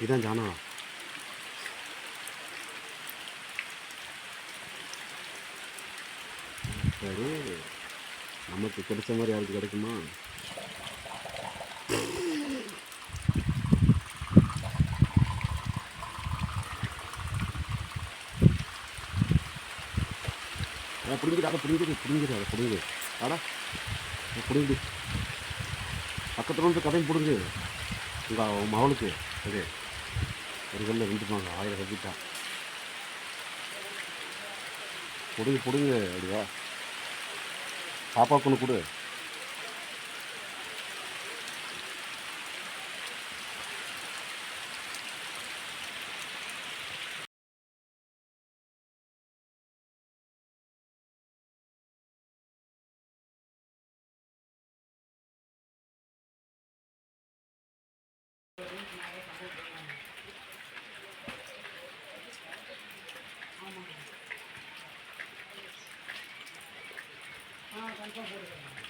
இதுதான் ஜானா சரி நமக்கு கிடைச்ச மாதிரி யாருக்கு கிடைக்குமா பிடிங்கிட்டு அதை பிடிங்கிட்டு பிடிங்கிட்டு அதை பிடிங்கிட்டு ஆடா அதை பக்கத்தில் வந்து கதையும் பிடுங்கு உங்கள் மகளுக்கு. அது ஒரு கல்ல ரெண்டு மாங்க ஆயிரம் கட்டிட்டா. பிடுங்கு பிடுங்கு அப்படியா பாப்பாக்குன்னு கொடு. ஆமாம் ஆ கன்ஃபார்ம் போடுறேன்